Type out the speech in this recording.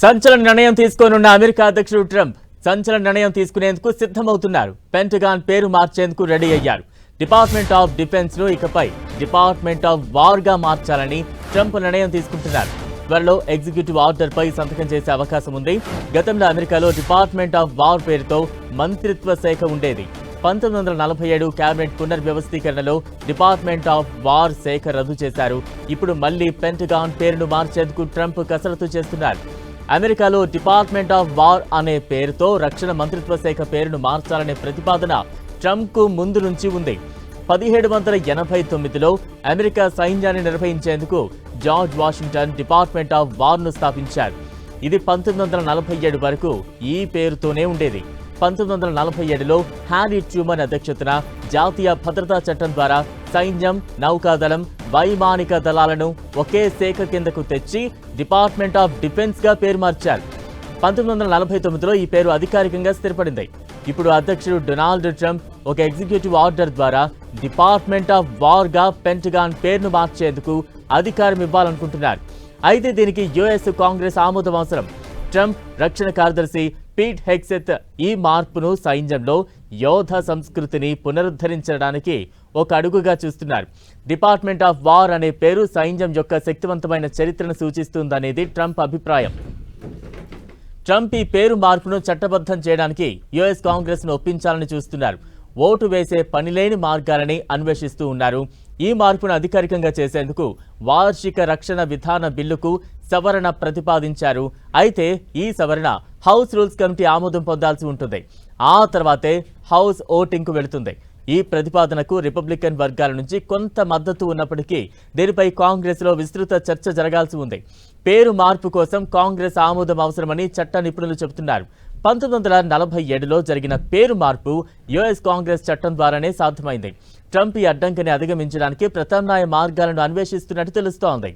సంచలన నిర్ణయం తీసుకోనున్న అమెరికా అధ్యక్షుడు ట్రంప్ సంచలన నిర్ణయం తీసుకునేందుకు సిద్ధమవుతున్నారు. పెంటగాన్ పేరు మార్చేందుకు రెడీ అయ్యారు. డిపార్ట్మెంట్ ఆఫ్ డిఫెన్స్ను ఇకపై డిపార్ట్మెంట్ ఆఫ్ వార్గా మార్చాలని ట్రంప్ నిర్ణయం తీసుకుంటున్నారు. త్వరలో ఎగ్జిక్యూటివ్ ఆర్డర్ పై సంతకం చేసే అవకాశం ఉంది. గతంలో అమెరికాలో డిపార్ట్మెంట్ ఆఫ్ వార్ పేరుతో మంత్రిత్వ శాఖ ఉండేది. పంతొమ్మిది వందల నలభై ఏడు కేబినెట్ పునర్వ్యవస్థీకరణలో డిపార్ట్మెంట్ ఆఫ్ వార్ శాఖ రద్దు చేశారు. ఇప్పుడు మళ్ళీ పెంటగాన్ పేరును మార్చేందుకు ట్రంప్ కసరత్తు చేస్తున్నారు. అమెరికాలో డిపార్ట్మెంట్ ఆఫ్ వార్ అనే పేరుతో రక్షణ మంత్రిత్వ శాఖ పేరును మార్చాలనే ప్రతిపాదన ట్రంప్కు ముందు నుంచి ఉంది. పదిహేడు వందల ఎనభై తొమ్మిదిలో అమెరికా సైన్యాన్ని నిర్వహించేందుకు జార్జ్ వాషింగ్టన్ డిపార్ట్మెంట్ ఆఫ్ వార్ను స్థాపించారు. ఇది పంతొమ్మిది వందల నలభై ఏడు వరకు ఈ పేరుతోనే ఉండేది. పంతొమ్మిది వందల నలభై ఏడులో హ్యారీ ట్రూమన్ అధ్యక్షతన జాతీయ భద్రతా చట్టం ద్వారా సైన్యం నౌకాదళం వైమానిక దళాలను ఒకే శాఖ కిందకు తెచ్చి డిపార్ట్మెంట్ ఆఫ్ డిఫెన్స్గా పేరు మార్చారు. పంతొమ్మిది వందల నలభై తొమ్మిదిలో ఈ పేరు అధికారికంగా స్థిరపడింది. ఇప్పుడు అధ్యక్షుడు డొనాల్డ్ ట్రంప్ ఒక ఎగ్జిక్యూటివ్ ఆర్డర్ ద్వారా డిపార్ట్మెంట్ ఆఫ్ వార్గా పెంటగాన్ పేరును మార్చేందుకు అధికారం ఇవ్వాలనుకుంటున్నారు. అయితే దీనికి యుఎస్ కాంగ్రెస్ ఆమోదం అవసరం. ట్రంప్ రక్షణ కార్యదర్శి పీట్ హెక్సెత్ ఈ మార్పును సైన్యంలో యోధ సంస్కృతిని పునరుద్ధరించడానికి ఒక అడుగుగా చూస్తున్నారు. డిపార్ట్మెంట్ ఆఫ్ వార్ అనే పేరు సైన్యం యొక్క శక్తివంతమైన చరిత్రను సూచిస్తుందనేది ట్రంప్ అభిప్రాయం. ట్రంప్ ఈ పేరు మార్పును చట్టబద్ధం చేయడానికి యుఎస్ కాంగ్రెస్ను ఒప్పించాలని చూస్తున్నారు. ఓటు వేసే పనిలేని మార్గాలని అన్వేషిస్తూ ఉన్నారు. ఈ మార్పును అధికారికంగా చేసేందుకు వార్షిక రక్షణ విధాన బిల్లుకు సవరణ ప్రతిపాదించారు. అయితే ఈ సవరణ హౌస్ రూల్స్ కమిటీ ఆమోదం పొందాల్సి ఉంటుంది. ఆ తర్వాతే హౌస్ ఓటింగ్కు వెళుతుంది. ఈ ప్రతిపాదనకు రిపబ్లికన్ వర్గాల నుంచి కొంత మద్దతు ఉన్నప్పటికీ దీనిపై కాంగ్రెస్లో విస్తృత చర్చ జరగాల్సి ఉంది. పేరు మార్పు కోసం కాంగ్రెస్ ఆమోదం అవసరమని చట్ట నిపుణులు చెబుతున్నారు. పంతొమ్మిది వందల నలభై ఏడులో జరిగిన పేరు మార్పు యుఎస్ కాంగ్రెస్ చట్టం ద్వారానే సాధ్యమైంది. ట్రంప్ ఈ అడ్డంకిని అధిగమించడానికి ప్రత్యామ్నాయ మార్గాలను అన్వేషిస్తున్నట్టు తెలుస్తోంది.